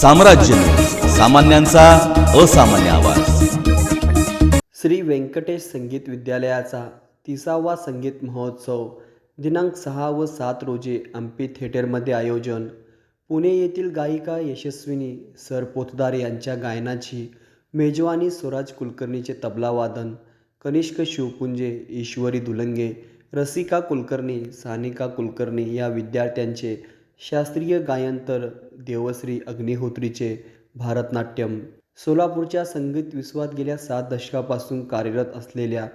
साम्राज्य. सामान्यांचा असामान्य आवाज. श्री व्यंकटेश संगीत विद्यालयाचा तिसावा संगीत महोत्सव दिनांक सहा व सात रोजी अंपी थिएटरमध्ये आयोजन. पुणे येथील गायिका यशस्विनी सर पोतदार यांच्या गायनाची मेजवानी स्वराज कुलकर्णीचे तबलावादन कनिष्क शिवपुंजे ईश्वरी दुलंगे रसिका कुलकर्णी सानिका कुलकर्णी या विद्यार्थ्यांचे शास्त्रीय गायन तर देवश्री अग्निहोत्रीचे भारतनाट्यम. सोलापूरच्या संगीत विश्वात गेल्या सात दशकापासून कार्यरत असलेल्या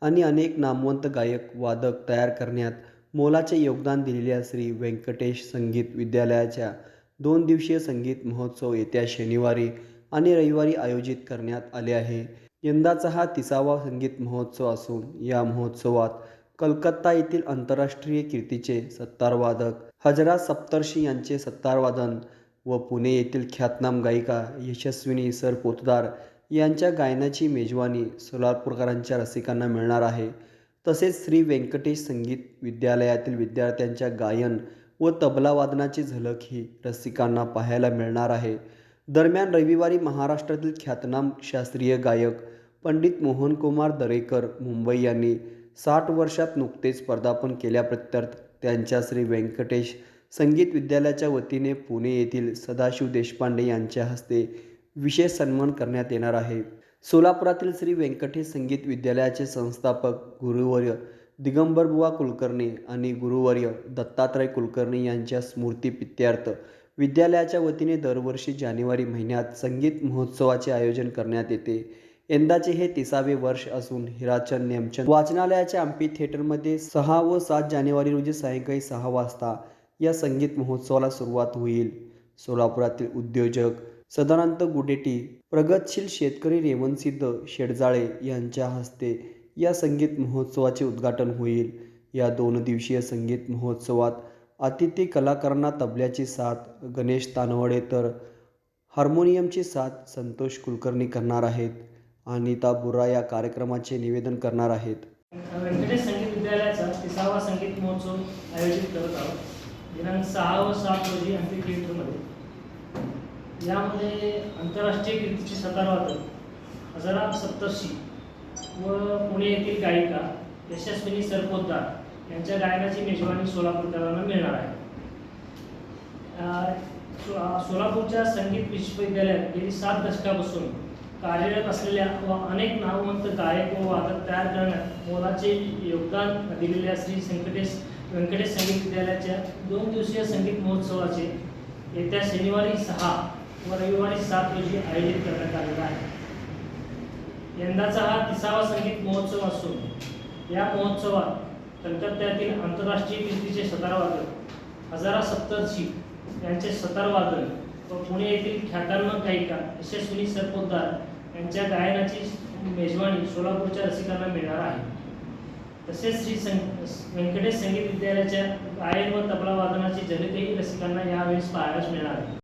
आणि अनेक नामवंत गायक वादक तयार करण्यात मोलाचे योगदान दिलेल्या श्री व्यंकटेश संगीत विद्यालयाच्या दोन दिवसीय संगीत महोत्सव येत्या शनिवारी आणि रविवारी आयोजित करण्यात आले आहे. यंदाचा हा तिसावा संगीत महोत्सव असून या महोत्सवात कलकत्ता येथील आंतरराष्ट्रीय कीर्तीचे सत्तारवादक हजरा सप्तर्षी यांचे सत्तारवादन व पुणे येथील ख्यातनाम गायिका यशस्विनी सर पोतदार यांच्या गायनाची मेजवानी सोलापूरकरांच्या रसिकांना मिळणार आहे. तसेच श्री व्यंकटेश संगीत विद्यालयातील विद्यार्थ्यांच्या गायन व तबलावादनाची झलक ही रसिकांना पाहायला मिळणार आहे. दरम्यान रविवारी महाराष्ट्रातील ख्यातनाम शास्त्रीय गायक पंडित मोहनकुमार दरेकर मुंबई यांनी साठ वर्षात नुकतेच पदार्पण केल्याप्रत्यर्थ त्यांच्या श्री व्यंकटेश संगीत विद्यालयाच्या वतीने पुणे येथील सदाशिव देशपांडे यांच्या हस्ते विशेष सन्मान करण्यात येणार आहे. सोलापुरातील श्री व्यंकटेश संगीत विद्यालयाचे संस्थापक गुरुवर्य दिगंबरबुवा कुलकर्णी आणि गुरुवर्य दत्तात्रय कुलकर्णी यांच्या स्मृतीप्रित्यर्थ विद्यालयाच्या वतीने दरवर्षी जानेवारी महिन्यात संगीत महोत्सवाचे आयोजन करण्यात येते. यंदाचे हे तिसावे वर्ष असून हिराचंद नेमचंद वाचनालयाच्या अंपी थिएटरमध्ये सहा व सात जानेवारी रोजी सायंकाळी सहा वाजता या संगीत महोत्सवाला सुरुवात होईल. सोलापुरातील उद्योजक सदानंद गुडेटी प्रगतशील शेतकरी रेवणसिद्ध शेडजाळे यांच्या हस्ते या संगीत महोत्सवाचे उद्घाटन होईल. या दोन दिवसीय संगीत महोत्सवात अतिथी कलाकारांना तबल्याची साथ गणेश तानवडे तर हार्मोनियमची साथ संतोष कुलकर्णी करणार आहेत. अनिता बुरा या कार्यक्रमाचे निवेदन करणार आहेत. व्यंकटेश संगीत विद्यालयाचा तिसावा संगीत महोत्सव आयोजित करत आहोत. दिनांक सहा व सात रोजी एम थिएटरमध्ये यामध्ये आंतरराष्ट्रीय कीर्तीचे सतारवादक हजारा सप्तर्षी व पुणे येथील गायिका यशस्विनी सरपोतदार यांच्या गायनाची मेजवानी सोलापूरकरांना मिळणार आहे. सोलापूरच्या संगीत विश्वविद्यालयात गेली सात दशकापासून कार्यरत असलेल्या व अनेक नामवंत गायक व वादक तयार करण्यात मोलाचे योगदान दिलेल्या श्री व्यंकटेश व्यंकटेश संगीत विद्यालयाच्या दोन दिवसीय संगीत महोत्सवाचे. येत्या शनिवारी सहा व रविवारी सात रोजी आयोजित करण्यात आलेला आहे. यंदाचा हा तिसावा संगीत महोत्सव असून या महोत्सवात कलकत्त्यातील आंतरराष्ट्रीय कीर्तीचे सतारवादक हजारा सप्तर्षी यांचे सतारवादन व पुणे येथील ख्यातनाम गायिका यशस्विनी सरपोतदार यांच्या गायनाची मेजवानी सोलापूरच्या रसिकांना मिळणार आहे. तसेच श्री सं व्यंकटेश संगीत विद्यालयाच्या गायन व तबला वादनाची जनतेही रसिकांना यावेळेस पाहायला मिळणार आहे.